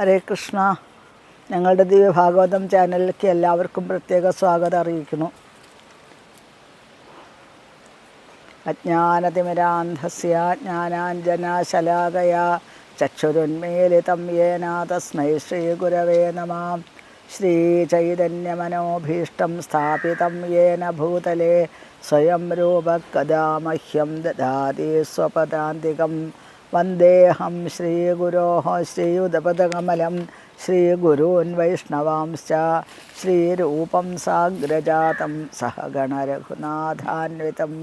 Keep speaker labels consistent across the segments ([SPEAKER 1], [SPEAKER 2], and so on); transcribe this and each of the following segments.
[SPEAKER 1] ഹരേ കൃഷ്ണ. ഞങ്ങളുടെ ദിവ്യഭാഗവതം ചാനലിലേക്ക് എല്ലാവർക്കും പ്രത്യേക സ്വാഗതം അറിയിക്കുന്നു. അജ്ഞാനതിമിരാന്ധസ്യ ജ്ഞാനാഞ്ജനശലാകയ ചക്ഷുരുന്മീലിതം യേന തസ്മൈ ശ്രീഗുരവേ നമാം. ശ്രീചൈതന്യമനോഭീഷ്ടം സ്ഥാപിതം യേന ഭൂതലേ. സ്വയം രൂപകഥാമഹ്യം ദാതി സ്വപദാന്തികം. വന്ദേഹം ശ്രീഗുരോ ശ്രീയുതപദകമലം ശ്രീഗുരൂൻ വൈഷ്ണവാംശ്ച ശ്രീരൂപം സാഗ്രജാതം സഹഗണരഘുനാഥാന്വിതം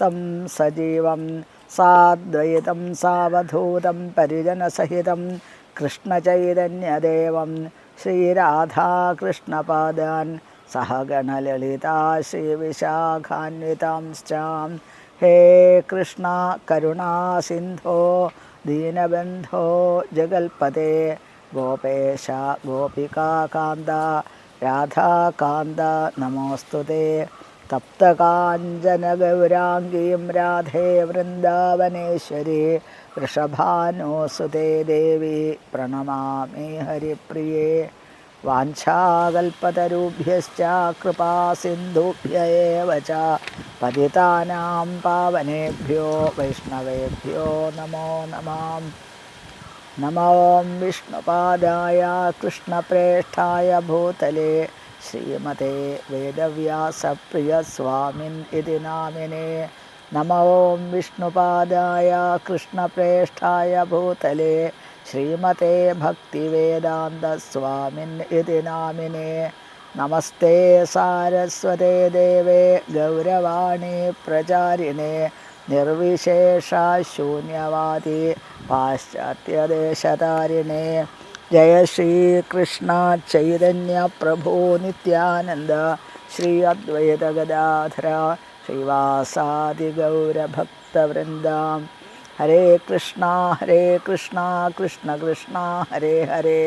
[SPEAKER 1] തം സജീവം സാദ്വൈതം സാവധൂതം പരിജനസഹിതം കൃഷ്ണചൈതന്യദേവം ശ്രീരാധാകൃഷ്ണപാദാൻ സഹഗണലളിതാ ശ്രീവിശാഖാന്വിതാംശ്ചാം ഹേ കൃഷ്ണ കരുണാസിന്ധോ ദീനബന്ധോ ജഗൽപതേ ഗോപേശ ഗോപികാന്ത രാധാകാന്ത നമോസ്തുതേ തപ്തകാഞ്ചനഗൗരാംഗീം രാധേ വൃന്ദാവനേശ്വരി വൃഷഭാനോസുതേ ദേവി പ്രണമാമേ ഹരിപ്രിയേ. വാഞ്ചാകൽപ്പതരുഭ്യശ്ച കൃപാസിന്ധുഭ്യ ഏവ ച പതിതാനാം പാവനേഭ്യോ വൈഷ്ണവേഭ്യോ നമോ നമാം. നമോ വിഷ്ണുപാദായ കൃഷ്ണപ്രേഷ്ഠായ ഭൂതലേ ശ്രീമതേ വേദവ്യാസപ്രിയസ്വാമിൻ ഇതി നാമിനെ. നമോ വിഷ്ണുപാദായ കൃഷ്ണപ്രേഷ്ഠായ ഭൂതലേ ശ്രീമതേ ഭക്തിവേദാന്തസ്വാമിൻ ഇതി നാമിനെ. നമസ്തേ സാരസ്വതേ ദേവേ ഗൗരവാണി പ്രചാരിണേ. നിർവിശേഷ ശൂന്യവാദി പാശ്ചാത്യദേശതാരിണേ ജയ ശ്രീകൃഷ്ണ ചൈതന്യ പ്രഭു നിത്യാനന്ദ ശ്രീ അദ്വൈത ഗദാധര ശ്രീവാസാദി ഗൗരഭക്തവൃന്ദാം. ഹരേ കൃഷ്ണ ഹരേ കൃഷ്ണ കൃഷ്ണ കൃഷ്ണ ഹരേ ഹരേ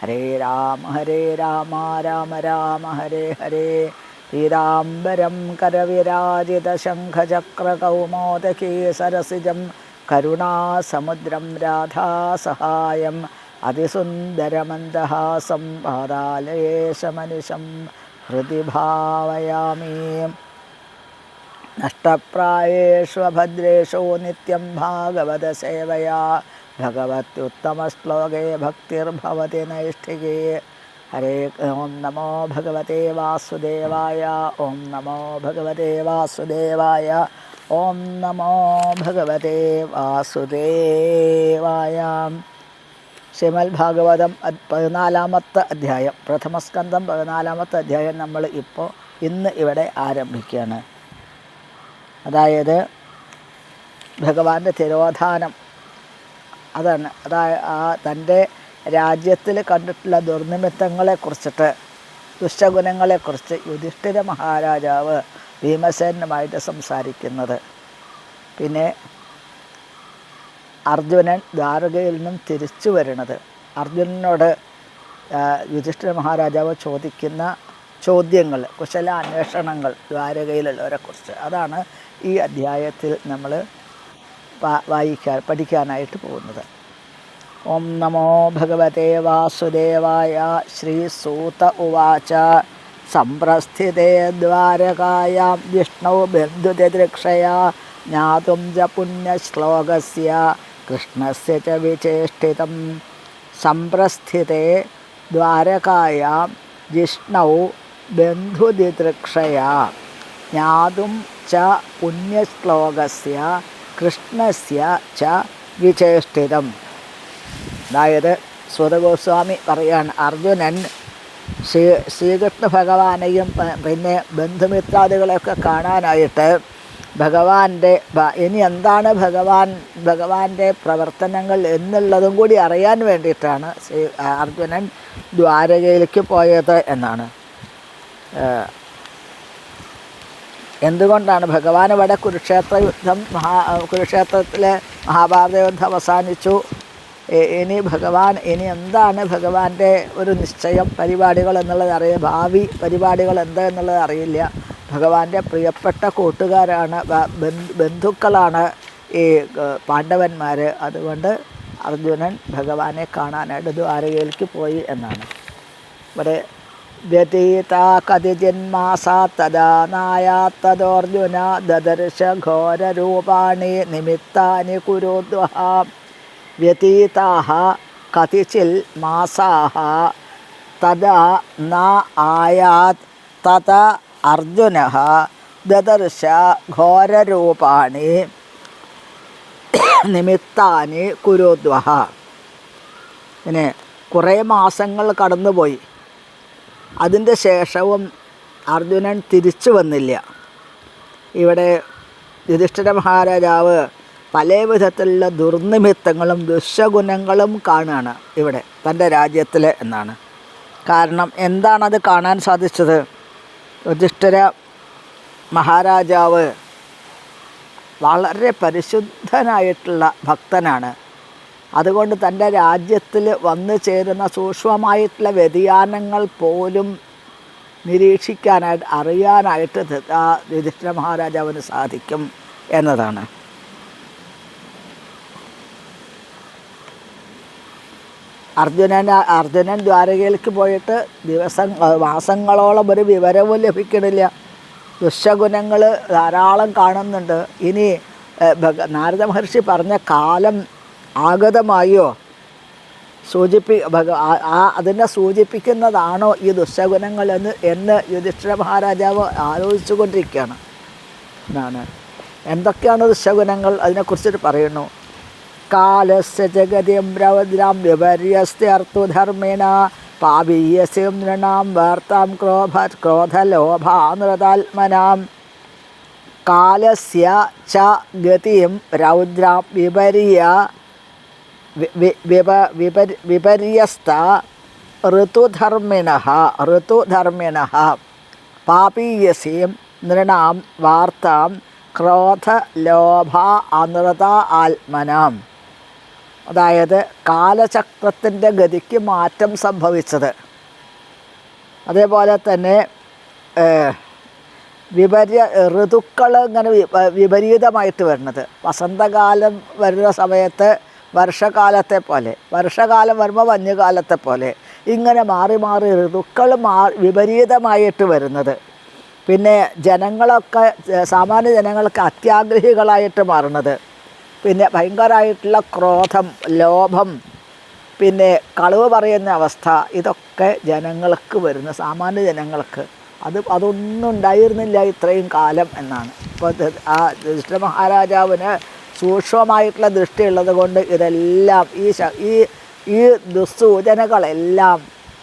[SPEAKER 1] ഹരേ രാമ ഹരേ രാമ രാമ രാമ ഹരേ ഹരേ. പീതാംബരം കരവിരാജിതശംഖചക്രകൗമോദകീ സരസിജം കരുണാസമുദ്രം രാധാസഹായം അതിസുന്ദരമന്ദഹാസം പാതാലയേശമനിശം ഹൃദി ഭാവയാമി നഷ്ടപ്രായേഷു ഭദ്രേഷു നിത്യം ഭാഗവതസേവയാ ഭഗവത്യുത്തമശ്ലോകേ ഭക്തിർഭവതി നൈഷ്ഠികേ. ഹരേ ഓം നമോ ഭഗവതേ വാസുദേവായ. ഓം നമോ ഭഗവതേ വാസുദേവായ. ഓം നമോ ഭഗവതേ വാസുദേവായ. ശ്രീമൽ ഭാഗവതം അദ് പതിനാലാമത്തെ അധ്യായം പ്രഥമസ്കന്ധം പതിനാലാമത്തെ അധ്യായം നമ്മൾ ഇപ്പോൾ ഇന്ന് ഇവിടെ ആരംഭിക്കുകയാണ്. അതായത് ഭഗവാന്റെ തിരോധാനം. അതാണ്. അതായത് ആ തന്റെ രാജ്യത്തിൽ കണ്ടിട്ടുള്ള ദുർനിമിത്തങ്ങളെക്കുറിച്ചിട്ട് ദുഷ്ടഗുണങ്ങളെക്കുറിച്ച് യുധിഷ്ഠിര മഹാരാജാവ് ഭീമസേനുമായിട്ട് സംസാരിക്കുന്നത്. പിന്നെ അർജുനൻ ദ്വാരകയിൽ നിന്നും തിരിച്ചു വരുന്നത്. അർജുനനോട് യുധിഷ്ഠിര മഹാരാജാവ് ചോദിക്കുന്ന ചോദ്യങ്ങൾ കുശല അന്വേഷണങ്ങൾ ദ്വാരകയിലുള്ളവരെക്കുറിച്ച്. അതാണ് ഈ അധ്യായത്തിൽ നമ്മൾ വായിക്കാൻ പഠിക്കാനായിട്ട് പോകുന്നത്. ഓം നമോ ഭഗവതേ വാസുദേവായ ശ്രീ ശ്രീസൂത ഉവാച. സംപ്രസ്ഥിതേ ദ്വാരകായാം വിഷ്ണു ബന്ധുതിദൃക്ഷയാ. ജ്ഞാതും ച പുണ്യശ്ലോകസ്യ. കൃഷ്ണസ്യ ച വിചേഷ്ടിതം. സംപ്രസ്ഥിതേ ദ്വാരകായ ജിഷ്ണൗ ബന്ധുതിദൃക്ഷയാ ജ്ഞാതും ച പുണ്യശ്ലോകസ്യ കൃഷ്ണസ്യ ച വിചേഷ്ടിതം. അതായത് സുതഗോസ്വാമി പറയാണ് അർജുനൻ ശ്രീ ശ്രീകൃഷ്ണ ഭഗവാനെയും പിന്നെ ബന്ധുമിത്രാദികളെയൊക്കെ കാണാനായിട്ട് ഭഗവാന്റെ ഇനി എന്താണ് ഭഗവാൻ ഭഗവാന്റെ പ്രവർത്തനങ്ങൾ എന്നുള്ളതും കൂടി അറിയാൻ വേണ്ടിയിട്ടാണ് ശ്രീ അർജുനൻ ദ്വാരകയിലേക്ക് പോയത് എന്നാണ്. എന്തുകൊണ്ടാണ് ഭഗവാൻ ഇവിടെ കുരുക്ഷേത്ര യുദ്ധം മഹാ കുരുക്ഷേത്രത്തിലെ മഹാഭാരത യുദ്ധം അവസാനിച്ചു? ഇനി ഭഗവാൻ ഇനി എന്താണ് ഭഗവാന്റെ ഒരു നിശ്ചയം? പരിപാടികൾ എന്നുള്ളത് അറിയാം ഭാവി പരിപാടികൾ എന്താ എന്നുള്ളത് അറിയില്ല. ഭഗവാന്റെ പ്രിയപ്പെട്ട കൂട്ടുകാരാണ് ബന്ധുക്കളാണ് ഈ പാണ്ഡവന്മാർ അതുകൊണ്ട് അർജുനൻ ഭഗവാനെ കാണാനായിട്ട് ദ്വാരകയിലേക്ക് പോയി എന്നാണ്. ഇവിടെ വ്യതീത തദാ നായാത്തതോർജുന ദദർശ ഘോരരൂപാണി നിമിത്താനി കുരുദ്വഹ. വ്യതീതാഹ കതിചിൽ മാസാഹ. തദാ ന ആയാത് തത അർജുന ദദർശ ഘോരരൂപാണി നിമിത്താനി കുരുദ്വഹ. പിന്നെ കുറേ മാസങ്ങൾ കടന്നുപോയി. അതിന്റെ ശേഷവും അർജുനൻ തിരിച്ചു വന്നില്ല. ഇവിടെ യുധിഷ്ഠിര മഹാരാജാവ് പല വിധത്തിലുള്ള ദുർനിമിത്തങ്ങളും ദുശഗുണങ്ങളും കാണുകയാണ് ഇവിടെ തന്റെ രാജ്യത്തിൽ എന്നാണ്. കാരണം എന്താണത് കാണാൻ സാധിച്ചത്? യുധിഷ്ഠിര മഹാരാജാവ് വളരെ പരിശുദ്ധനായിട്ടുള്ള ഭക്തനാണ്. അതുകൊണ്ട് തന്റെ രാജ്യത്തിൽ വന്നു ചേരുന്ന സൂക്ഷ്മമായിട്ടുള്ള വ്യതിയാനങ്ങൾ പോലും നിരീക്ഷിക്കാനായിട്ട് അറിയാനായിട്ട് ആ യുധിഷ്ഠിര മഹാരാജാവിന് സാധിക്കും എന്നതാണ്. അർജുനൻ അർജുനൻ ദ്വാരകയിലേക്ക് പോയിട്ട് ദിവസം മാസങ്ങളോളം ഒരു വിവരവും ലഭിക്കണില്ല. ദുശഗുണങ്ങൾ ധാരാളം കാണുന്നുണ്ട്. ഇനി നാരദ മഹർഷി പറഞ്ഞ കാലം ആഗതമായോ? സൂചിപ്പി ആ- അതിനെ സൂചിപ്പിക്കുന്നതാണോ ഈ ദുശഗുണങ്ങൾ എന്ന് യുധിഷ്ഠിര മഹാരാജാവ് ആലോചിച്ചു കൊണ്ടിരിക്കുകയാണ് എന്നാണ്. എന്തൊക്കെയാണ് ദുശകുനങ്ങൾ അതിനെക്കുറിച്ചിട്ട് പറയുന്നു. കാലസ് ജഗതിം രവദ്രാം വിപര്യസ്ത്യർത്ഥധർമ്മിണ പാപീയസ്യം നൃണാം വാർത്താം ക്രോഭ ക്രോധലോഭാനൃതാത്മനാം കാലസ്യ ച ഗതിം രൗദ്രാം വിപര്യ വിപ വിപരി വിപര്യസ്ത ഋതുധർമ്മിണ ഋതുധർമ്മിണ പാപീയസീം നൃണാം വാർത്താം ക്രോധ ലോഭ അനൃത ആത്മനാം. അതായത് കാലചക്രത്തിന്റെ ഗതിക്ക് മാറ്റം സംഭവിച്ചത്. അതേപോലെ തന്നെ വിപര്യ ഋതുക്കൾ ഇങ്ങനെ വിപരീതമായിട്ട് വരുന്നത്. വസന്തകാലം വരുന്ന സമയത്ത് വർഷകാലത്തെ പോലെ വർഷകാലം വരുമ്പോൾ മഞ്ഞുകാലത്തെ പോലെ ഇങ്ങനെ മാറി മാറി ഋതുക്കൾ മാ വിപരീതമായിട്ട് വരുന്നത്. പിന്നെ ജനങ്ങളൊക്കെ സാമാന്യ ജനങ്ങൾക്ക് അത്യാഗ്രഹികളായിട്ട് മാറുന്നത്. പിന്നെ ഭയങ്കരമായിട്ടുള്ള ക്രോധം ലോഭം പിന്നെ കളവ് പറയുന്ന അവസ്ഥ ഇതൊക്കെ ജനങ്ങൾക്ക് വരുന്ന സാമാന്യ ജനങ്ങൾക്ക്. അത് അതൊന്നും ഉണ്ടായിരുന്നില്ല ഇത്രയും കാലം എന്നാണ്. ഇപ്പോൾ ആ ദുഷ്ട മഹാരാജാവിന് സൂക്ഷ്മമായിട്ടുള്ള ദൃഷ്ടിയുള്ളത് കൊണ്ട് ഇതെല്ലാം ഈ ഈ ഈ ദുസ്സൂചനകളെല്ലാം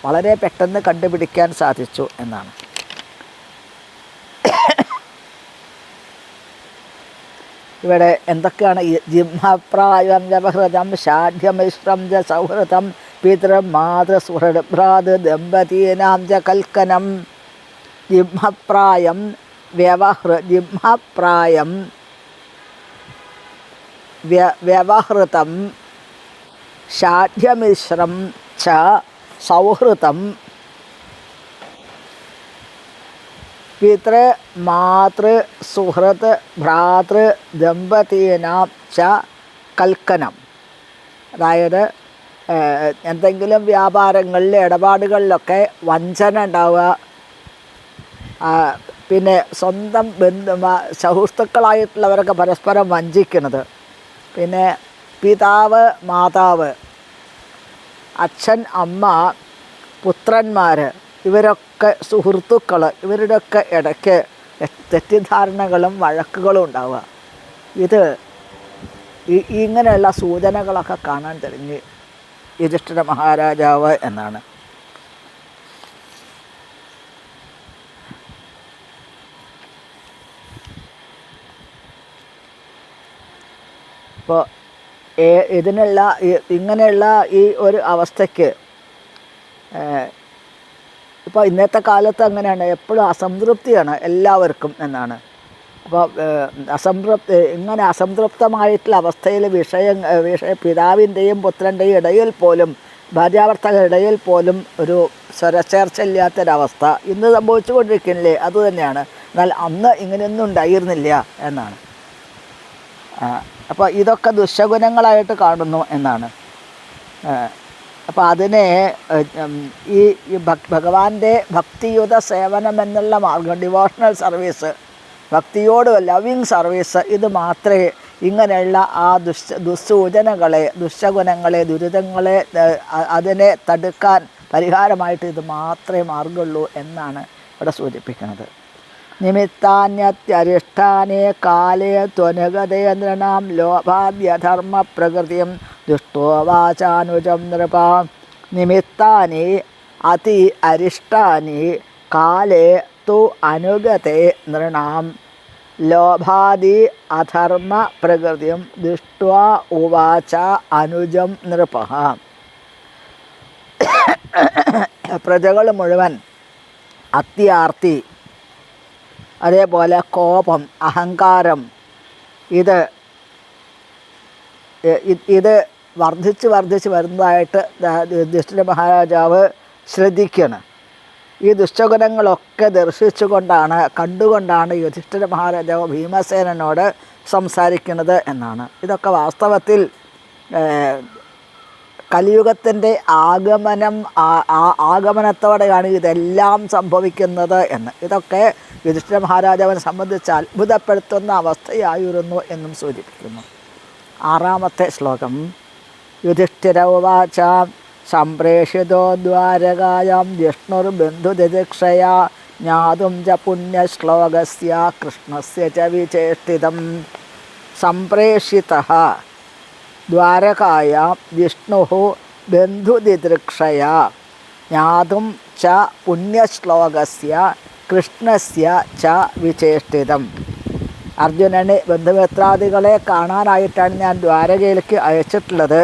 [SPEAKER 1] വളരെ പെട്ടെന്ന് കണ്ടുപിടിക്കാൻ സാധിച്ചു എന്നാണ്. ഇവിടെ എന്തൊക്കെയാണ് ജിംഹപ്രായം ജപഹൃതം ഷാഢ്യമിശ്രം ജ സൗഹൃദം പിതൃ മാതൃസുഹൃത് ഭ്രാത് ദമ്പതീനാം ജ കൽക്കനം ജിംഹപ്രായം വ്യവഹൃ ജിംഹപ്രായം വ്യ വ്യവഹൃതം ഷാഢ്യമിശ്രം ച സൗഹൃദം പിതൃ മാതൃ സുഹൃത്ത് ഭ്രാതൃ ദമ്പതീനാം ച കൽക്കനം. അതായത് എന്തെങ്കിലും വ്യാപാരങ്ങളിൽ ഇടപാടുകളിലൊക്കെ വഞ്ചന ഉണ്ടാവുക. പിന്നെ സ്വന്തം ബന്ധു സുഹൃത്തുക്കളായിട്ടുള്ളവരൊക്കെ പരസ്പരം വഞ്ചിക്കുന്നത്. പിന്നെ പിതാവ് മാതാവ് അച്ഛൻ അമ്മ പുത്രന്മാർ ഇവരൊക്കെ സുഹൃത്തുക്കൾ ഇവരുടെയൊക്കെ ഇടയ്ക്ക് തെറ്റിദ്ധാരണകളും വഴക്കുകളും ഉണ്ടാവുക. ഇത് ഇങ്ങനെയുള്ള സൂചനകളൊക്കെ കാണാൻ തുടങ്ങി യുധിഷ്ഠിര മഹാരാജാവ് എന്നാണ്. ഇപ്പോൾ ഇതിനുള്ള ഇങ്ങനെയുള്ള ഈ ഒരു അവസ്ഥയ്ക്ക് ഇപ്പോൾ ഇന്നത്തെ കാലത്ത് അങ്ങനെയാണ്. എപ്പോഴും അസംതൃപ്തിയാണ് എല്ലാവർക്കും എന്നാണ്. അപ്പോൾ അസംതൃപ്തി ഇങ്ങനെ അസംതൃപ്തമായിട്ടുള്ള അവസ്ഥയിൽ വിഷയം വിഷയ പിതാവിന്റെയും പുത്രന്റെയും ഇടയിൽ പോലും ഭാര്യാവർത്തകരിടയിൽ പോലും ഒരു സ്വരച്ചേർച്ച ഇല്ലാത്തൊരവസ്ഥ ഇന്ന് സംഭവിച്ചുകൊണ്ടിരിക്കുന്നില്ലേ? അതുതന്നെയാണ്. എന്നാൽ അന്ന് ഇങ്ങനെയൊന്നും ഉണ്ടായിരുന്നില്ല എന്നാണ്. അപ്പോൾ ഇതൊക്കെ ദുശഗുണങ്ങളായിട്ട് കാണുന്നു എന്നാണ്. അപ്പോൾ അതിനെ ഈ ഭഗവാന്റെ ഭക്തിയുത സേവനം എന്നുള്ള മാർഗം ഡിവോഷണൽ സർവീസ് ഭക്തിയോട് ലവിങ് സർവീസ് ഇത് മാത്രമേ ഇങ്ങനെയുള്ള ആ ദുഷ് ദുസ്സൂചനകളെ ദുശഗുണങ്ങളെ ദുരിതങ്ങളെ അതിനെ തടുക്കാൻ പരിഹാരമായിട്ട് ഇത് മാത്രമേ മാർഗമുള്ളൂ എന്നാണ് ഇവിടെ സൂചിപ്പിക്കുന്നത്. നിമിത്താന്യത്യരിഷ്ടാനേ കാലേ ത്വനുഗതേന്ദ്രനാം ലോഭാദ്യധർമ്മ പ്രകൃതിയും ദുഷ്ടോ വാചാനുജം നൃപ. നിമിത്താനി അതി അരിഷ്ടാനി കാലേ തു അനുഗതേ നൃണാം. ലോഭാദി അധർമ്മ പ്രകൃതിയും ദൃഷ്ട്വാ ഉവാച അനുജം നൃപ. പ്രജകൾ മുഴുവൻ അത്യാർത്തി അതേപോലെ കോപം അഹങ്കാരം ഇത് ഇത് വർദ്ധിച്ച് വർദ്ധിച്ച് വരുന്നതായിട്ട് ദുഷ്ട മഹാരാജാവ് ശ്രദ്ധിക്കണം. ഈ ദുഷ്ടഗുണങ്ങളൊക്കെ ദർശിച്ചുകൊണ്ടാണ് കണ്ടുകൊണ്ടാണ് യുധിഷ്ഠിര മഹാരാജാവ് ഭീമസേനോട് സംസാരിക്കുന്നത് എന്നാണ്. ഇതൊക്കെ വാസ്തവത്തിൽ കലിയുഗത്തിന്റെ ആഗമനം ആ- ആഗമനത്തോടെയാണ് ഇതെല്ലാം സംഭവിക്കുന്നത് എന്ന്. ഇതൊക്കെ യുധിഷ്ഠിര മഹാരാജാവിനെ സംബന്ധിച്ച് അത്ഭുതപ്പെടുത്തുന്ന അവസ്ഥയായിരുന്നു എന്നും സൂചിപ്പിക്കുന്നു. ആറാമത്തെ ശ്ലോകം. യുധിഷ്ഠിര ഉവാച സംപ്രേഷിതോ ദ്വാരകായാം ജിഷ്ണുർബന്ധുദിദിക്ഷയാ ജ്ഞാതും ച പുണ്യശ്ലോകസ്യ കൃഷ്ണസ്യ ച വിചേഷ്ടിതം. സംപ്രേഷിതഃ ദ്വാരകായാം വിഷ്ണു ബന്ധുദിദൃക്ഷയാ. ജ്ഞാതും ച പുണ്യശ്ലോകസ്യ കൃഷ്ണസ്യ ച വിചേഷ്ടിതം. അർജുനന് ബന്ധുമിത്രാദികളെ കാണാനായിട്ടാണ് ഞാൻ ദ്വാരകയിലേക്ക് അയച്ചിട്ടുള്ളത്.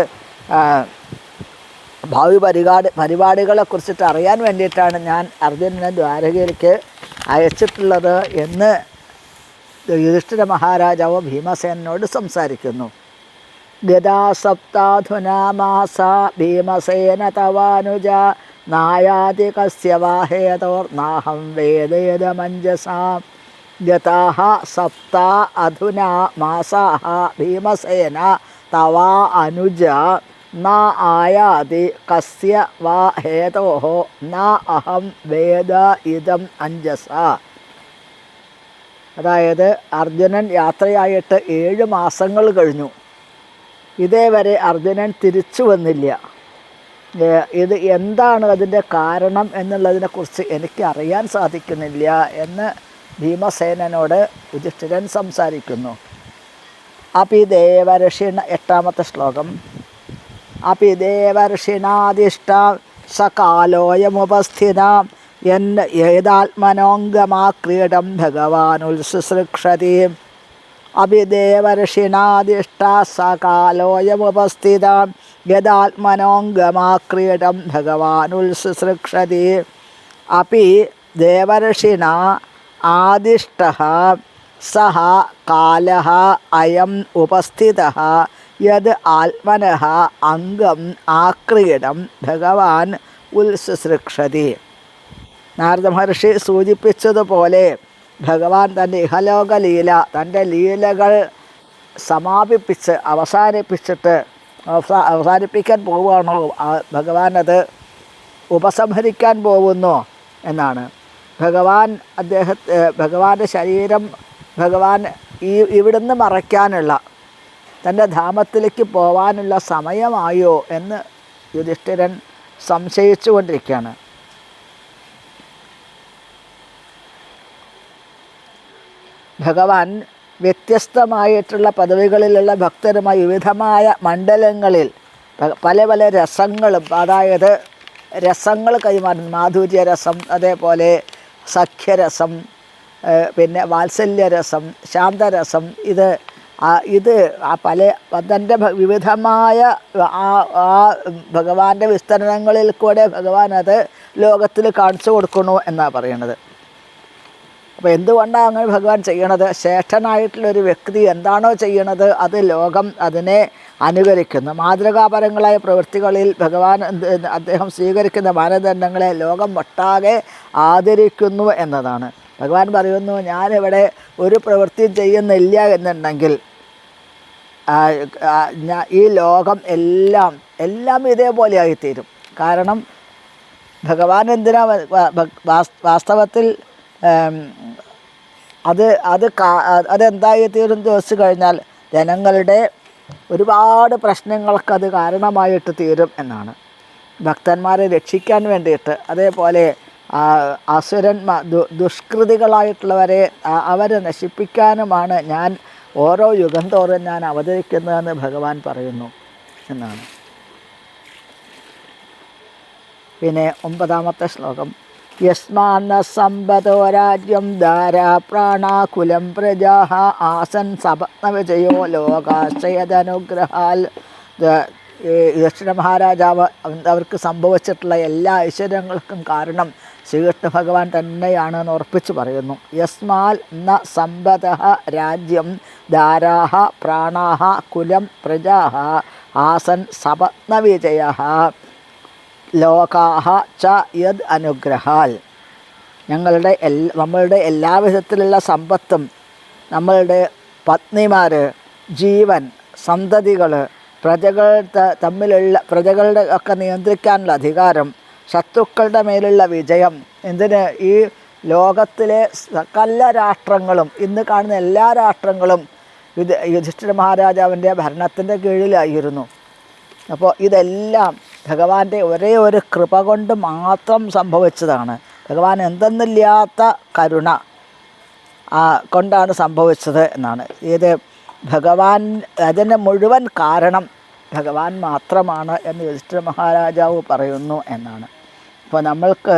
[SPEAKER 1] ഭാവി പരിപാടി പരിപാടികളെ കുറിച്ചിട്ട് അറിയാൻ വേണ്ടിയിട്ടാണ് ഞാൻ അർജുനനെ ദ്വാരകയിലേക്ക് അയച്ചിട്ടുള്ളത് എന്ന് യുധിഷ്ഠിര മഹാരാജാവ് ഭീമസേനോട് സംസാരിക്കുന്നു. ഗതാസപ്താധുനാ മാസ ഭീമസേന തവാനുജ നായാതി കസ്യ വാഹേതോർനാഹം വേദേതമഞ്ജസാ ഗതാഹ സപ്ത അധുനാ മാസാഹ ഭീമസേന തവാ അനുജ ന ആയാതി കസ്യ വാ ഹേതോ ന അഹം വേദ ഇതം അഞ്ജസ. അതായത് അർജുനൻ യാത്രയായിട്ട് ഏഴ് മാസങ്ങൾ കഴിഞ്ഞു. ഇതേവരെ അർജുനൻ തിരിച്ചു വന്നില്ല. ഇത് എന്താണ് അതിന്റെ കാരണം എന്നുള്ളതിനെക്കുറിച്ച് എനിക്ക് അറിയാൻ സാധിക്കുന്നില്ല എന്ന് ഭീമസേനോട് യുധിഷ്ഠിരൻ സംസാരിക്കുന്നു. അപ്പി ദേവഋഷിണ എട്ടാമത്തെ ശ്ലോകം. അപ്പി ദേവർഷിണാദിഷ്ട സകാലോയമുപസ്ഥിത എൻ ഏതാത്മനോംഗമാ ക്രീഡം ഭഗവാനുത്സുസൃക്ഷതി അഭിദേവർഷിണാദിഷ്ട സകാലോയമുപസ്ഥിത യദാത്മനോംഗമാ ക്രീഡം ഭഗവാനുത്സുസൃക്ഷതി അപ്പി ദേവർഷിണ ആദിഷ്ട സഹ കാല അയം ഉപസ്ഥിത. യത് ആത്മന അംഗം ആക്രീഡം ഭഗവാൻ ഉത്സുസൃക്ഷതി നാരദ മഹർഷി സൂചിപ്പിച്ചതുപോലെ ഭഗവാൻ തന്റെ ഇഹലോക ലീല തന്റെ ലീലകൾ സമാപിപ്പിച്ച് അവസാനിപ്പിച്ചിട്ട് അവസാ- അവസാനിപ്പിക്കാൻ പോവുകയാണോ? ഭഗവാൻ അത് ഉപസംഹരിക്കാൻ പോകുന്നു എന്നാണ്. ഭഗവാൻ അദ്ദേഹത്തെ ഭഗവാന്റെ ശരീരം ഭഗവാൻ ഈ ഇവിടുന്ന് മറയ്ക്കാനുള്ള തന്റെ ധാമത്തിലേക്ക് പോവാനുള്ള സമയമായോ എന്ന് യുധിഷ്ഠിരൻ സംശയിച്ചു കൊണ്ടിരിക്കുകയാണ് ഭഗവാൻ വ്യത്യസ്തമായിട്ടുള്ള പദവികളിലുള്ള ഭക്തരുമായി വിവിധമായ മണ്ഡലങ്ങളിൽ പല പല രസങ്ങളും അതായത് രസങ്ങൾ കൈമാറുന്നു. മാധുര്യ രസം അതേപോലെ സഖ്യരസം പിന്നെ വാത്സല്യരസം ശാന്തരസം ഇത് ഇത് ആ പല തന്റെ വിവിധമായ ആ ആ ഭഗവാന്റെ വിസ്തരണങ്ങളിൽ കൂടെ ഭഗവാൻ അത് ലോകത്തിൽ കാണിച്ചു കൊടുക്കണു എന്നാണ് പറയുന്നത് അപ്പോൾ എന്തുകൊണ്ടാണ് അങ്ങനെ ഭഗവാൻ ചെയ്യണത്? ശ്രേഷ്ഠനായിട്ടുള്ളൊരു വ്യക്തി എന്താണോ ചെയ്യണത് അത് ലോകം അതിനെ അനുകരിക്കുന്നു. മാതൃകാപരങ്ങളായ പ്രവൃത്തികളിൽ ഭഗവാൻ അദ്ദേഹം സ്വീകരിക്കുന്ന മാനദണ്ഡങ്ങളെ ലോകം ഒട്ടാകെ ആദരിക്കുന്നു എന്നതാണ്. ഭഗവാൻ പറയുന്നു ഞാനിവിടെ ഒരു പ്രവൃത്തി ചെയ്യുന്നില്ല എന്നുണ്ടെങ്കിൽ ഈ ലോകം എല്ലാം എല്ലാം ഇതേപോലെ ആയിത്തീരും. കാരണം ഭഗവാൻ എന്തിനാ വാസ്തവത്തിൽ അത് അത് അതെന്തായി തീരും ദിവസം കഴിഞ്ഞാൽ ജനങ്ങളുടെ ഒരുപാട് പ്രശ്നങ്ങൾക്ക് അത് കാരണമായിട്ട് തീരും എന്നാണ്. ഭക്തന്മാരെ രക്ഷിക്കാൻ വേണ്ടിയിട്ട് അതേപോലെ അസുരൻ ദു ദുഷ്കൃതികളായിട്ടുള്ളവരെ അവരെ നശിപ്പിക്കാനുമാണ് ഞാൻ ഓരോ യുഗം തോറും ഞാൻ അവതരിക്കുന്നതെന്ന് ഭഗവാൻ പറയുന്നു എന്നാണ്. പിന്നെ ഒമ്പതാമത്തെ ശ്ലോകം. യസ്മാന്ന സമ്പതോ രാജ്യം ധാരാ പ്രാണാകുലം പ്രജാ ആസൻ സപത്നവിജയോ ലോകാശ്രയതനുഗ്രഹാൽ. ദക്ഷിണ മഹാരാജാവ് അവർക്ക് സംഭവിച്ചിട്ടുള്ള എല്ലാ ഐശ്വര്യങ്ങൾക്കും കാരണം ശ്രീകൃഷ്ണ ഭഗവാൻ തന്നെയാണ് എന്ന് ഉറപ്പിച്ച് പറയുന്നു. യസ്മാൽ ന സമ്പത രാജ്യം ധാരാഹ പ്രാണാഹ കുലം പ്രജാഹ. ആസൻ സപത്നവിജയ ലോകാഹ ച യദ് അനുഗ്രഹാൽ. ഞങ്ങളുടെ എൽ നമ്മളുടെ എല്ലാ വിധത്തിലുള്ള സമ്പത്തും നമ്മളുടെ പത്നിമാർ ജീവൻ സന്തതികൾ പ്രജകൾ തമ്മിലുള്ള പ്രജകളുടെ ഒക്കെ നിയന്ത്രിക്കാനുള്ള അധികാരം ശത്രുക്കളുടെ മേലുള്ള വിജയം എന്തിന് ഈ ലോകത്തിലെ സകല രാഷ്ട്രങ്ങളും ഇന്ന് കാണുന്ന എല്ലാ രാഷ്ട്രങ്ങളും യുധിഷ്ഠിര മഹാരാജാവിന്റെ ഭരണത്തിന്റെ കീഴിലായിരുന്നു. അപ്പോൾ ഇതെല്ലാം ഭഗവാന്റെ ഒരേ ഒരു കൃപ കൊണ്ട് മാത്രം സംഭവിച്ചതാണ്. ഭഗവാൻ എന്തെന്നില്ലാത്ത കരുണ കൊണ്ടാണ് സംഭവിച്ചത് എന്നാണ്. ഇത് ഭഗവാൻ അതിന് മുഴുവൻ കാരണം ഭഗവാൻ മാത്രമാണ് എന്ന് യുധിഷ്ഠിര മഹാരാജാവ് പറയുന്നു എന്നാണ്. അപ്പോൾ നമ്മൾക്ക്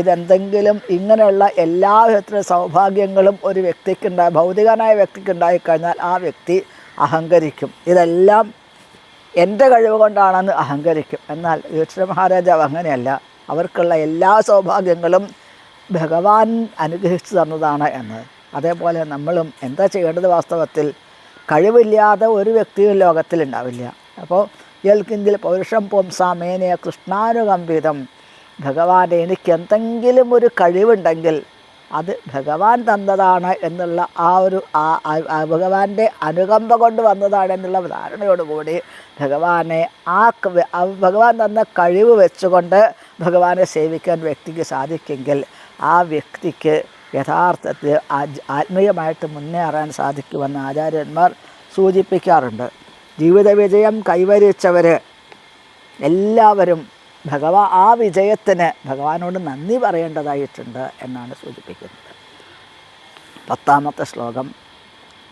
[SPEAKER 1] ഇതെന്തെങ്കിലും ഇങ്ങനെയുള്ള എല്ലാ വിധത്തിലുള്ള സൗഭാഗ്യങ്ങളും ഒരു വ്യക്തിക്കുണ്ടായി ഭൗതികനായ വ്യക്തിക്ക് വ്യക്തിക്കുണ്ടായിക്കഴിഞ്ഞാൽ ആ വ്യക്തി അഹങ്കരിക്കും. ഇതെല്ലാം എന്റെ കഴിവ് കൊണ്ടാണെന്ന് അഹങ്കരിക്കും. എന്നാൽ യുധിഷ്ഠിര മഹാരാജാവ് അങ്ങനെയല്ല. അവർക്കുള്ള എല്ലാ സൗഭാഗ്യങ്ങളും ഭഗവാൻ അനുഗ്രഹിച്ചു തന്നതാണ് എന്ന്. അതേപോലെ നമ്മളും എന്താ ചെയ്യേണ്ടത് വാസ്തവത്തിൽ? കഴിവില്ലാതെ ഒരു വ്യക്തിയും ലോകത്തിലുണ്ടാവില്ല അപ്പോൾ യൽക്കിഞ്ചിൽ പൗരുഷം പുംസാമേനയ കൃഷ്ണാനുകമ്പിതം. ഭഗവാൻ എനിക്ക് എന്തെങ്കിലും ഒരു കഴിവുണ്ടെങ്കിൽ അത് ഭഗവാൻ തന്നതാണ് എന്നുള്ള ആ ഒരു ആ ഭഗവാന്റെ അനുകമ്പ കൊണ്ട് വന്നതാണ് എന്നുള്ള ധാരണയോടുകൂടി ഭഗവാനെ ആ ഭഗവാൻ തന്ന കഴിവ് വെച്ചുകൊണ്ട് ഭഗവാനെ സേവിക്കാൻ വ്യക്തിക്ക് സാധിക്കെങ്കിൽ ആ വ്യക്തിക്ക് യഥാർത്ഥത്തിൽ ആത്മീയമായിട്ട് മുന്നേറാൻ സാധിക്കുമെന്ന് ആചാര്യന്മാർ സൂചിപ്പിക്കാറുണ്ട്. ജീവിത വിജയം കൈവരിച്ചവർ എല്ലാവരും ഭഗവാ ആ വിജയത്തിന് ഭഗവാനോട് നന്ദി പറയേണ്ടതായിട്ടുണ്ട് എന്നാണ് സൂചിപ്പിക്കുന്നത്. പത്താമത്തെ ശ്ലോകം.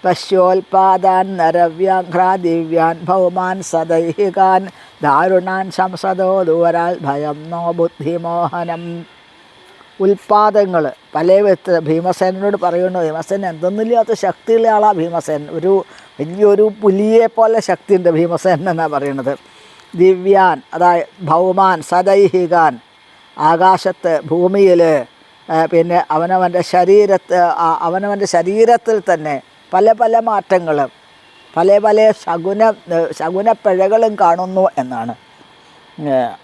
[SPEAKER 1] പശ്യോൽപാദാൻ നരവ്യാഘ്രാ ദിവ്യാൻ ഭൗമാൻ സദൈഹികാൻ ദാരുണാൻ ശംസദോ ദൂരാൽ ഭയം നോ ബുദ്ധിമോഹനം. ഉൽപാദങ്ങൾ. പല വ്യക്തി ഭീമസേനോട് പറയുന്നു ഭീമസേന എന്തൊന്നുമില്ലാത്ത ശക്തിയുള്ള ആളാണ് ഭീമസേൻ ഒരു വലിയൊരു പുലിയെ പോലെ ശക്തിയുണ്ട് ഭീമസേൻ എന്നാണ് പറയുന്നത്. ദിവ്യാൻ അതായത് ഭൗമാൻ സദൈഹികാൻ ആകാശത്ത് ഭൂമിയിൽ പിന്നെ അവനവന്റെ ശരീരത്ത് അവനവന്റെ ശരീരത്തിൽ തന്നെ പല പല മാറ്റങ്ങളും പല പല ശകുന ശകുനപ്പിഴകളും കാണുന്നു എന്നാണ്.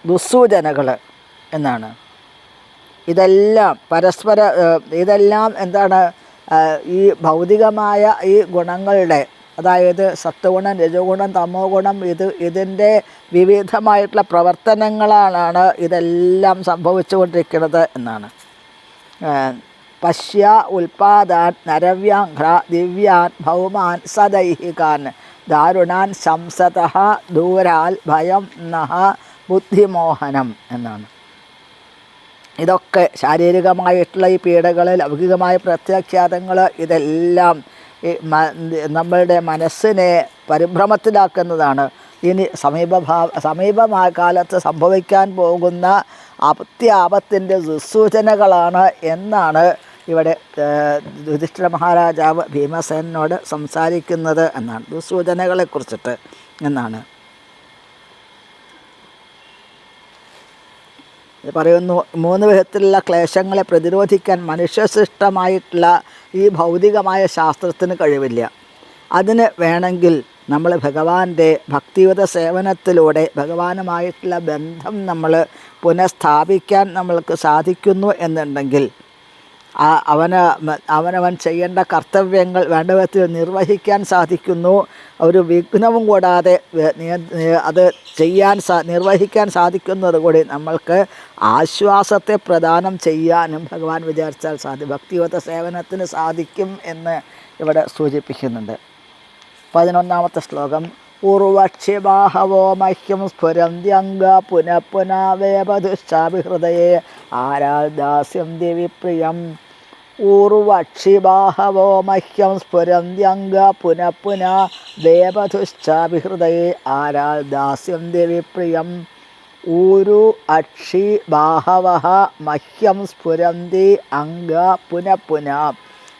[SPEAKER 1] ദുസ്സൂചനകൾ എന്നാണ്. ഇതെല്ലാം പരസ്പര ഇതെല്ലാം എന്താണ് ഈ ഭൗതികമായ ഈ ഗുണങ്ങളുടെ അതായത് സത്വഗുണം രജോഗുണം തമോ ഗുണം ഇത് ഇതിന്റെ വിവിധമായിട്ടുള്ള പ്രവർത്തനങ്ങളാണ് ഇതെല്ലാം സംഭവിച്ചുകൊണ്ടിരിക്കുന്നത് എന്നാണ്. പശ്യ ഉൽപാദാൻ നരവ്യാഘ്ര ദിവ്യാൻ ഭൗമാൻ സദൈഹികാൻ ദാരുണാൻ ശംസത ദൂരാൽ ഭയം നഹ ബുദ്ധിമോഹനം എന്നാണ്. ഇതൊക്കെ ശാരീരികമായിട്ടുള്ള ഈ പീഡകൾ ലൗകികമായ പ്രത്യാഖ്യാതങ്ങൾ ഇതെല്ലാം നമ്മളുടെ മനസ്സിനെ പരിഭ്രമത്തിലാക്കുന്നതാണ്. ഇനി സമീപഭാവ സമീപമായ കാലത്ത് സംഭവിക്കാൻ പോകുന്ന അത്യാപത്തിന്റെ ദുസൂചനകളാണ് എന്നാണ് ഇവിടെ യുധിഷ്ഠിര മഹാരാജാവ് ഭീമസേനോട് സംസാരിക്കുന്നത് എന്നാണ്. ദുസൂചനകളെക്കുറിച്ചിട്ട് എന്നാണ്. പറയുന്നു മൂന്ന് വിധത്തിലുള്ള ക്ലേശങ്ങളെ പ്രതിരോധിക്കാൻ മനുഷ്യസൃഷ്ടമായിട്ടുള്ള ഈ ഭൗതികമായ ശാസ്ത്രത്തിന് കഴിവില്ല. അതിന് വേണമെങ്കിൽ നമ്മൾ ഭഗവാന്റെ ഭക്തിയുത സേവനത്തിലൂടെ ഭഗവാനുമായിട്ടുള്ള ബന്ധം നമ്മൾ പുനഃസ്ഥാപിക്കാൻ നമ്മൾക്ക് സാധിക്കുന്നു എന്നുണ്ടെങ്കിൽ അവന് അവനവൻ ചെയ്യേണ്ട കർത്തവ്യങ്ങൾ വേണ്ട വിധത്തിൽ നിർവഹിക്കാൻ സാധിക്കുന്നു. ഒരു വിഘ്നവും കൂടാതെ അത് ചെയ്യാൻ സാ നിർവഹിക്കാൻ സാധിക്കുന്നത് കൂടി നമ്മൾക്ക് ആശ്വാസത്തെ പ്രദാനം ചെയ്യാനും ഭഗവാൻ വിചാരിച്ചാൽ സാധിക്കും ഭക്തിയുത സേവനത്തിന് സാധിക്കും എന്ന് ഇവിടെ സൂചിപ്പിക്കുന്നുണ്ട്. പതിനൊന്നാമത്തെ ശ്ലോകം. ഉർവക്ഷിബാഹവോ മഹ്യം സ്ഫുരന്ത്യംഗ പുനഃ പുനവേപതുശ്ചാഭിഹൃദയെ ആരാൽ ദാസ്യം ദിവിപ്രിയം ഊർവക്ഷിബാഹവോ മഹ്യം സ്ഫുരന്ത്യംഗ പുനഃ പുന ദേവതുശ്ചാഭിഹൃദയെ ആരാൽ ദാസ്യം ദിവിപ്രിയം ഊരു അക്ഷി ബാഹവ മഹ്യം സ്ഫുരന്തി അംഗ പുനഃ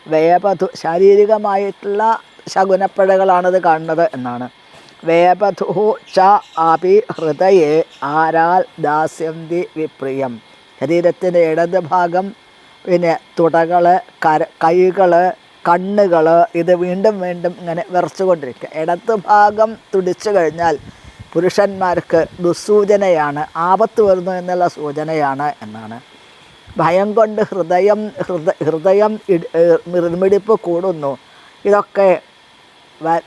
[SPEAKER 1] വേപതു ശാരീരികമായിട്ടുള്ള ശകുനപ്പഴകളാണത് കാണുന്നത് എന്നാണ്. വേപധു ച അപി ഹൃദയെ ആരാൽ ദാസ്യന്തി വിപ്രിയം. ശരീരത്തിന്റെ ഇടത് ഭാഗം പിന്നെ തുടകൾ കര കൈകൾ കണ്ണുകൾ ഇത് വീണ്ടും വീണ്ടും ഇങ്ങനെ വിറച്ചുകൊണ്ടിരിക്കുക. ഇടത് ഭാഗം തുടിച്ചു കഴിഞ്ഞാൽ പുരുഷന്മാർക്ക് ദുസ്സൂചനയാണ് ആപത്ത് വരുന്നു എന്നുള്ള സൂചനയാണ് എന്നാണ്. ഭയം കൊണ്ട് ഹൃദയം ഹൃദ ഹൃദയം നിർമ്മിടിപ്പ് കൂടുന്നു. ഇതൊക്കെ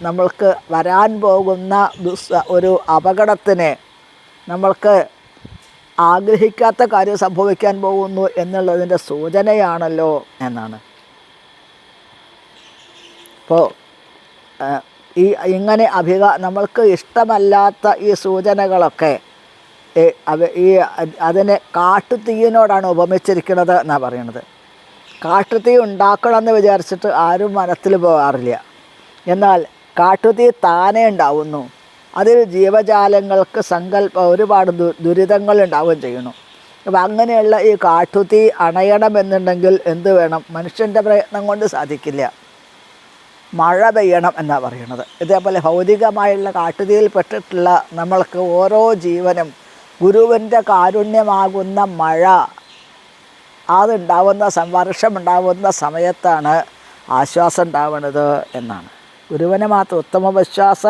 [SPEAKER 1] നമ്മൾക്ക് വരാൻ പോകുന്ന ദുസ് ഒരു അപകടത്തിന് നമ്മൾക്ക് ആഗ്രഹിക്കാത്ത കാര്യം സംഭവിക്കാൻ പോകുന്നു എന്നുള്ളതിന്റെ സൂചനയാണല്ലോ എന്നാണ്. അപ്പോൾ ഈ ഇങ്ങനെ അഭിക നമ്മൾക്ക് ഇഷ്ടമല്ലാത്ത ഈ സൂചനകളൊക്കെ ഈ അതിനെ കാട്ടുതീയിനോടാണ് ഉപമിച്ചിരിക്കുന്നത് എന്നാണ് പറയുന്നത്. കാട്ടുതീ ഉണ്ടാക്കണമെന്ന് വിചാരിച്ചിട്ട് ആരും മനത്തിൽ പോകാറില്ല. എന്നാൽ കാട്ടുതീ താനേ ഉണ്ടാവുന്നു. അതിൽ ജീവജാലങ്ങൾക്ക് സങ്കല്പ ഒരുപാട് ദു ദുരിതങ്ങൾ ഉണ്ടാവുകയും ചെയ്യുന്നു. അപ്പം അങ്ങനെയുള്ള ഈ കാട്ടുതീ അണയണമെന്നുണ്ടെങ്കിൽ എന്ത് വേണം? മനുഷ്യന്റെ പ്രയത്നം കൊണ്ട് സാധിക്കില്ല. മഴ പെയ്യണം എന്നാണ് പറയുന്നത്. ഇതേപോലെ ഭൗതികമായുള്ള കാട്ടുതീയിൽ പെട്ടിട്ടുള്ള നമ്മൾക്ക് ഓരോ ജീവനും ഗുരുവിന്റെ കാരുണ്യമാകുന്ന മഴ അതുണ്ടാവുന്ന വർഷമുണ്ടാവുന്ന സമയത്താണ് ആശ്വാസം ഉണ്ടാവുന്നത് എന്നാണ്. ഗുരുവിനെ മാത്രം ഉത്തമ വിശ്വാസ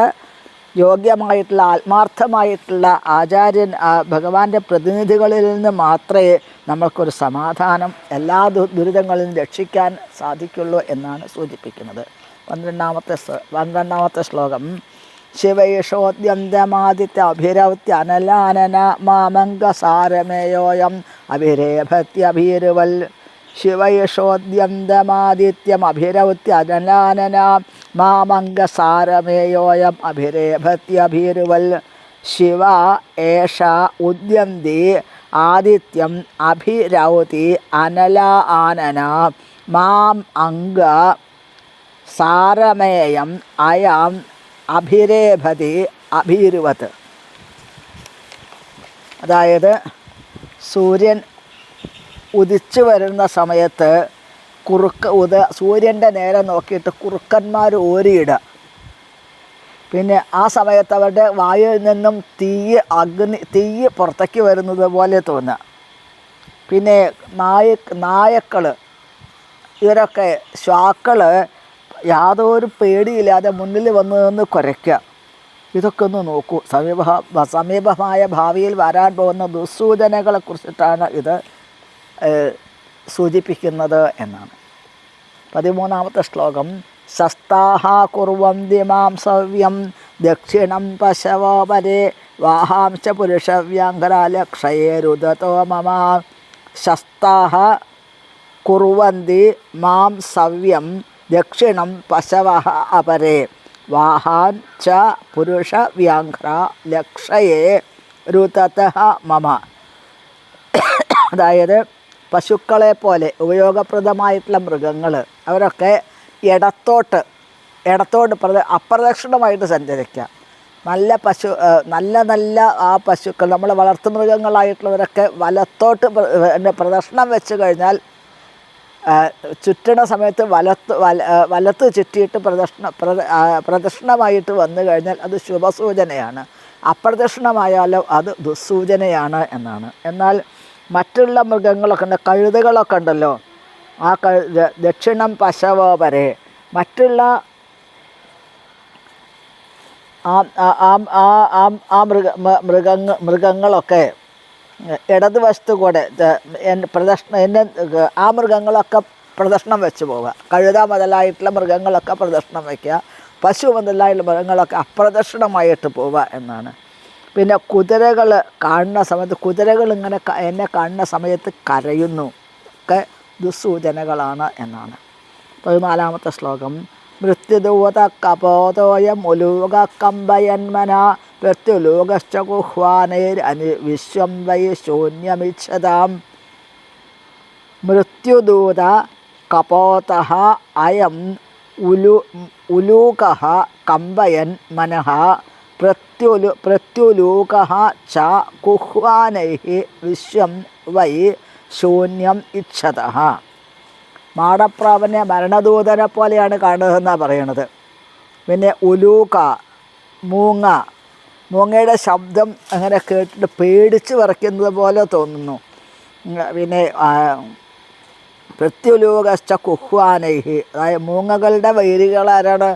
[SPEAKER 1] യോഗ്യമായിട്ടുള്ള ആത്മാർത്ഥമായിട്ടുള്ള ആചാര്യൻ ഭഗവാന്റെ പ്രതിനിധികളിൽ നിന്ന് മാത്രമേ നമ്മൾക്കൊരു സമാധാനം എല്ലാ ദുരിതങ്ങളിൽ നിന്ന് രക്ഷിക്കാൻ സാധിക്കുള്ളൂ എന്നാണ് സൂചിപ്പിക്കുന്നത്. പന്ത്രണ്ടാമത്തെ പന്ത്രണ്ടാമത്തെ ശ്ലോകം. ശിവൈഷോദ്യന്തമാദിത്യ അഭിരവത്യ അനലാനന മാമംഗസാരമേയോയം അഭിരേഭത്യഭീരുവൽ അനലാനന മാമംഗസാരമേയോയം അഭിരേഭത്യഭീരുവൽ ശിവ ഏഷ ഉദ്യന്തി ആദിത്യം അഭിരൗതി അനല ആനന മാം അംഗ സാരമേയം അയാം അഭിരേഭതി അഭിരുവത്. അതായത് സൂര്യൻ ഉദിച്ചു വരുന്ന സമയത്ത് കുറുക്ക ഉദ സൂര്യന്റെ നേരെ നോക്കിയിട്ട് കുറുക്കന്മാർ ഓരിയിടുക. പിന്നെ ആ സമയത്ത് അവരുടെ വായിൽ നിന്നും തീയ് അഗ്നി തീയ് പുറത്തേക്ക് വരുന്നത് പോലെ തോന്നുക. പിന്നെ നായ നായക്കൾ ഇവരൊക്കെ ശ്വാക്കൾ യാതൊരു പേടിയില്ലാതെ മുന്നിൽ വന്നു നിന്ന് കുരയ്ക്കുക. ഇതൊക്കെ ഒന്ന് നോക്കൂ. സമീപ സമീപമായ ഭാവിയിൽ വരാൻ പോകുന്ന ദുസ്സൂചനകളെ കുറിച്ചിട്ടാണ് ഇത്. സൂചിപ്പിക്കുന്നത് എന്നാണ്. പതിമൂന്നാമത്തെ ശ്ലോകം സസ്താഹ കുർവന്തി മാം സവ്യം ദക്ഷിണം പശവോപരെ വാഹാംശ പുരുഷവ്യാഘ്രാലക്ഷയേ രുദതോ മമ. ശസ്താഹ കുറുവന്തി മാം സവ്യം ദക്ഷിണം പശവ അപരേ വാഹാൻ ച പുരുഷ വ്യാഘ്ര ലക്ഷയേ രുതത മമ. അതായത് പശുക്കളെ പോലെ ഉപയോഗപ്രദമായിട്ടുള്ള മൃഗങ്ങൾ അവരൊക്കെ ഇടത്തോട്ട് ഇടത്തോട്ട് പ്രദ അപ്രദക്ഷിണമായിട്ട് സഞ്ചരിക്കുക. നല്ല പശു നല്ല നല്ല ആ പശുക്കൾ നമ്മൾ വളർത്തുമൃഗങ്ങളായിട്ടുള്ളവരൊക്കെ വലത്തോട്ട് പ്രദക്ഷിണം വെച്ച് കഴിഞ്ഞാൽ ചുറ്റണ സമയത്ത് വലത്ത് വല വലത്ത് ചുറ്റിയിട്ട് പ്രദക്ഷിണ പ്രദ- പ്രദക്ഷിണമായിട്ട് വന്നു കഴിഞ്ഞാൽ അത് ശുഭസൂചനയാണ്. അപ്രദക്ഷിണമായാലോ അത് ദുസ്സൂചനയാണ് എന്നാണ്. എന്നാൽ മറ്റുള്ള മൃഗങ്ങളൊക്കെ ഉണ്ട് കഴുതകളൊക്കെ ഉണ്ടല്ലോ. ആ കഴു ദക്ഷിണം പശവോ വരെ. മറ്റുള്ള ആ ആ- ആ- മൃഗ മൃഗങ്ങ മൃഗങ്ങളൊക്കെ ഇടതുവശത്ത് കൂടെ പ്രദക്ഷിണ എന്നെ ആ മൃഗങ്ങളൊക്കെ പ്രദർശനം വെച്ച് പോവുക. കഴുത മുതലായിട്ടുള്ള മൃഗങ്ങളൊക്കെ പ്രദക്ഷിണം വയ്ക്കുക പശു മുതലായിട്ടുള്ള മൃഗങ്ങളൊക്കെ അപ്രദക്ഷിണമായിട്ട് പോവുക എന്നാണ്. പിന്നെ കുതിരകൾ കാണുന്ന സമയത്ത് കുതിരകൾ ഇങ്ങനെ എന്നെ കാണുന്ന സമയത്ത് കരയുന്നു. ഒക്കെ ദുസ്സൂചനകളാണ് എന്നാണ്. പതിനാലാമത്തെ ശ്ലോകം. മൃത്യുദൂത കപോതോയം ഉലൂക കമ്പയന്മന മൃത്യുലോകശ്ച കുഹ്വാനൈർ അനു വിശ്വം വൈ ശൂന്യമിച്ഛതാം. മൃത്യുദൂത കപോത അയം ഉലു ഉലൂക കമ്പയൻ മനഃ പ്രത്യുലു പ്രത്യുലൂക ച കുഹ്വാനൈ വിശ്വം വൈ ശൂന്യം ഇച്ഛത. മാടപ്രാവനെ മരണദൂതനെ പോലെയാണ് കാണുന്നതെന്നാണ് പറയണത്. പിന്നെ ഉലൂക മൂങ്ങ മൂങ്ങയുടെ ശബ്ദം അങ്ങനെ കേട്ടിട്ട് പേടിച്ച് വിറയ്ക്കുന്നത് പോലെ തോന്നുന്നു. പിന്നെ പ്രത്യുലൂകശ്ച കുഹ്വാനൈഹി അതായത് മൂങ്ങകളുടെ വൈരികളാരാണ്?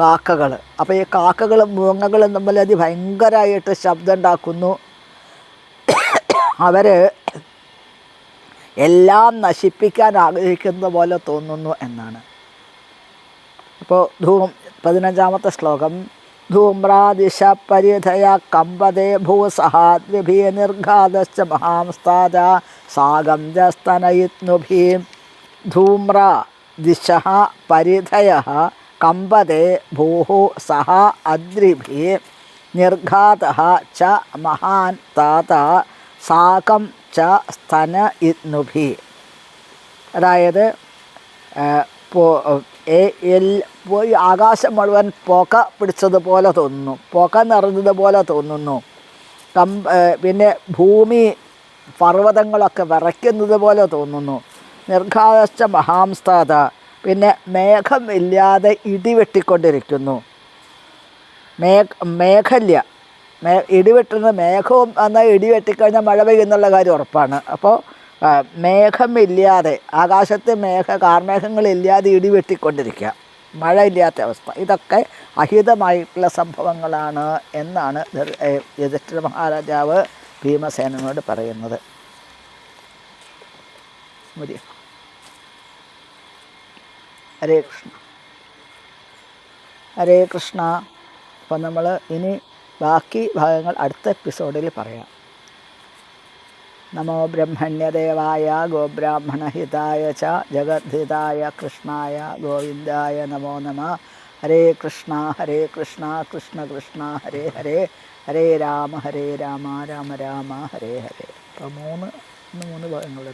[SPEAKER 1] കാക്കകൾ. അപ്പോൾ ഈ കാക്കകളും മൂങ്ങകളും തമ്മിൽ അത് ഭയങ്കരമായിട്ട് ശബ്ദം ഉണ്ടാക്കുന്നു അവർ എല്ലാം നശിപ്പിക്കാൻ ആഗ്രഹിക്കുന്ന പോലെ തോന്നുന്നു എന്നാണ്. അപ്പോൾ ധൂം പതിനഞ്ചാമത്തെ ശ്ലോകം. ധൂമ്രാദിശ പരിധയ കമ്പതേ ഭൂസഹാദ്വിഭി നിർഘാതശ്ച മഹാംസ്താദ സാഗന്ധസ്തനയിത്നുഭീം ധൂമ്ര ദിശ പരിധയ കമ്പതേ ഭൂഹു സഹ അദ്രിഭി നിർഘാത ച മഹാൻ താത സാകം ച സ്തന ഇനുഭി അതായത് പോയി ആകാശം മുഴുവൻ പുക പിടിച്ചതുപോലെ തോന്നുന്നു. പുക നിറഞ്ഞതുപോലെ തോന്നുന്നു. കം പിന്നെ ഭൂമി പർവതങ്ങളൊക്കെ വിറയ്ക്കുന്നത് പോലെ തോന്നുന്നു. നിർഘാതശ്ച മഹാംസ്താത പിന്നെ മേഘമില്ലാതെ ഇടിവെട്ടിക്കൊണ്ടിരിക്കുന്നു മേഘ മേഘല്യ. മേ ഇടിവെട്ടുന്ന മേഘവും എന്നാൽ ഇടിവെട്ടിക്കഴിഞ്ഞാൽ മഴ പെയ്യുന്നുള്ള കാര്യം ഉറപ്പാണ്. അപ്പോൾ മേഘമില്ലാതെ ആകാശത്ത് മേഘ കാർമേഘങ്ങളില്ലാതെ ഇടിവെട്ടിക്കൊണ്ടിരിക്കുക മഴ ഇല്ലാത്ത അവസ്ഥ. ഇതൊക്കെ അഹിതമായിട്ടുള്ള സംഭവങ്ങളാണ് എന്നാണ് യുധിഷ്ഠിര മഹാരാജാവ് ഭീമസേനനോട് പറയുന്നത്. മതി. ഹരേ കൃഷ്ണ. ഹരേ കൃഷ്ണ. അപ്പം നമ്മൾ ഇനി ബാക്കി ഭാഗങ്ങൾ അടുത്ത എപ്പിസോഡിൽ പറയാം. നമോ ബ്രഹ്മണ്യദേവായ ഗോബ്രാഹ്മണഹിതായ ച ജഗദ്ധിതായ കൃഷ്ണായ ഗോവിന്ദായ നമോ നമ. ഹരേ കൃഷ്ണ ഹരേ കൃഷ്ണ കൃഷ്ണ കൃഷ്ണ ഹരേ ഹരേ. ഹരേ രാമ ഹരേ രാമ രാമ രാമ ഹരേ ഹരേ. അപ്പോൾ മൂന്ന് മൂന്ന് ഭാഗങ്ങളെടുത്തു